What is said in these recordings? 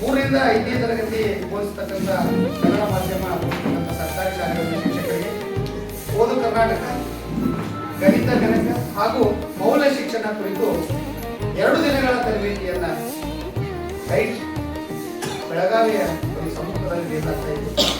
ಮೂರರಿಂದ ಐದನೇ ತರಗತಿ ಬೋಧಿಸ್ತಕ್ಕಂಥ ಕನ್ನಡ ಮಾಧ್ಯಮ ಸರ್ಕಾರಿ ಶಾಲೆಗಳಲ್ಲಿ ಶಿಕ್ಷಕರಿಗೆ ಓದು ಕರ್ನಾಟಕ. ಗಣಿತ ಗಣಕ ಹಾಗೂ ಮೌಲ್ಯ ಶಿಕ್ಷಣ ಕುರಿತು ಎರಡು ದಿನಗಳ ತರಬೇತಿಯನ್ನ ಬೆಳಗಾವಿಯ ಒಂದು ಸಮ್ಮುಖದಲ್ಲಿ ನೀಡಲಾಗ್ತಾ ಇದೆ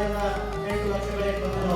ಸಾವಿರದ ಎಂಟು ಲಕ್ಷಗಳ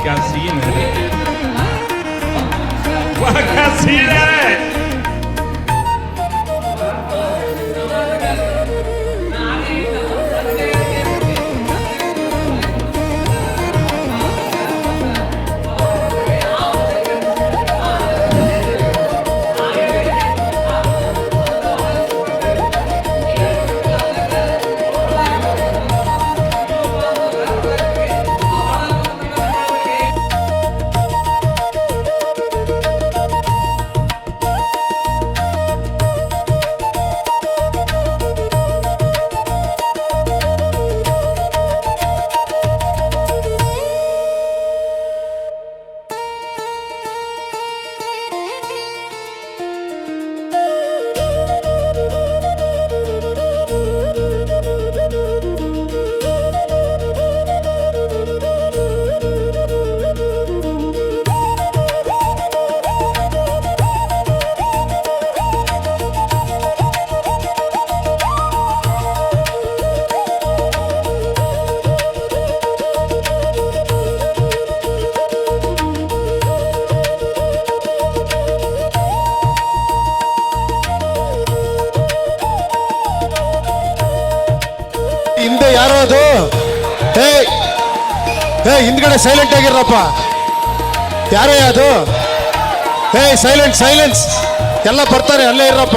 Wakazine. Wakazine. ಹೇ ಹಿಂದ್ಗಡೆ ಸೈಲೆಂಟ್ ಆಗಿರಪ್ಪ ಯಾರೇ ಅದು? ಏಯ್ ಸೈಲೆಂಟ್ ಸೈಲೆನ್ಸ್ ಎಲ್ಲ ಬರ್ತಾರೆ ಅಲ್ಲೇ ಇರಪ್ಪ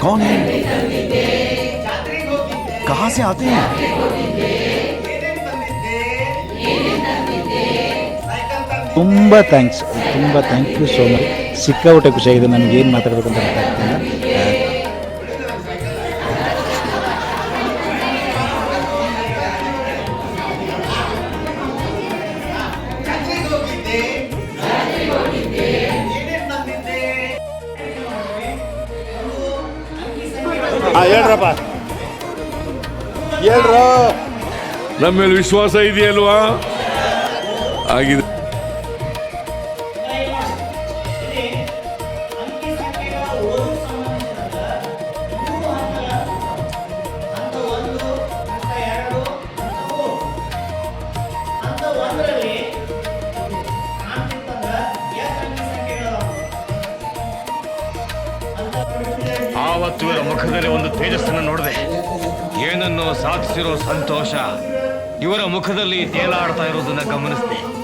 कौन है ಜಾತ್ರೆಗೆ ಹೋಗಿದ್ದೆ कहाँ से आते हैं ಏನೇನ್ ತಂದಿದ್ದೆ ಸೈಕಲ್ ತಂದಿದ್ದೆ ತುಂಬ ಥ್ಯಾಂಕ್ಸ್ ತುಂಬ ಥ್ಯಾಂಕ್ ಯು ಸೋ ಮಚ್ ಸಿಕ್ಕಾಪಟ್ಟೆ ಖುಷಿಯಾಗಿದೆ ನನಗೆ ಏನು ಮಾತಾಡಬೇಕು ಅಂತ ಗೊತ್ತಾಗ್ತಿಲ್ಲ ಹೇಳ್ರಪ್ಪ. ಹೇಳ್ರ. ನಮ್ಮ ಮೇಲೆ ವಿಶ್ವಾಸ ಇದೆಯಲ್ವಾ? ಆಗಿದೆ. ಆವತ್ತು ಇವರ ಮುಖದಲ್ಲಿ ಒಂದು ತೇಜಸ್ಸನ್ನು ನೋಡಿದೆ. ಏನನ್ನು ಸಾಧಿಸಿರೋ ಸಂತೋಷ ಇವರ ಮುಖದಲ್ಲಿ ತೇಲಾಡ್ತಾ ಇರೋದನ್ನ ಗಮನಿಸಿದೆ.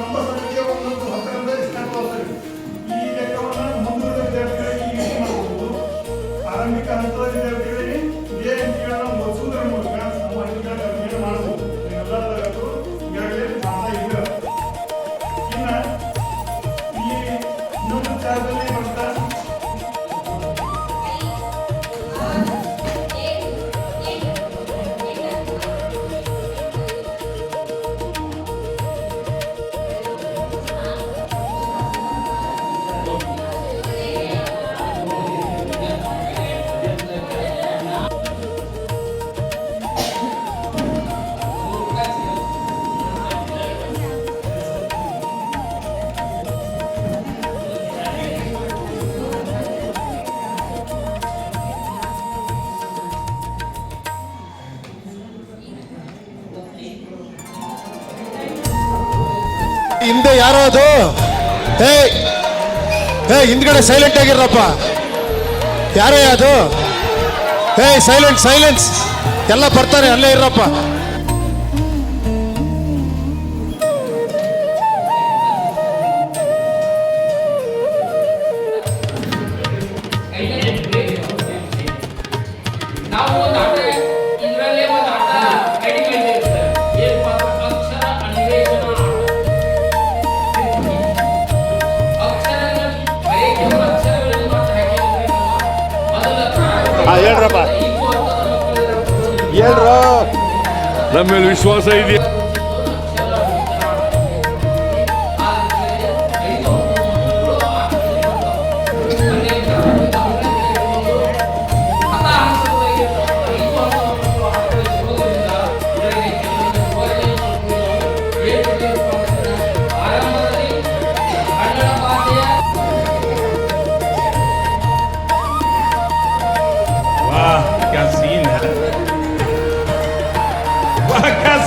ಹಿಂದೆ ಯಾರೋ ಅದು ಏ ಏ ಹಿಂದ್ಗಡೆ ಸೈಲೆಂಟ್ ಆಗಿರಪ್ಪ ಯಾರೇ ಅದು? ಏ ಸೈಲೆಂಟ್ ಸೈಲೆನ್ಸ್ ಎಲ್ಲ ಬರ್ತಾರೆ, ಅಲ್ಲೇ ಇರಪ್ಪ ನಾವು ಹೇಳ್ರಪ್ಪ. ಹೇಳ್ರ ನಮ್ಮ ಮೇಲೆ ವಿಶ್ವಾಸ ಇದೆಯಾ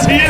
Let's hear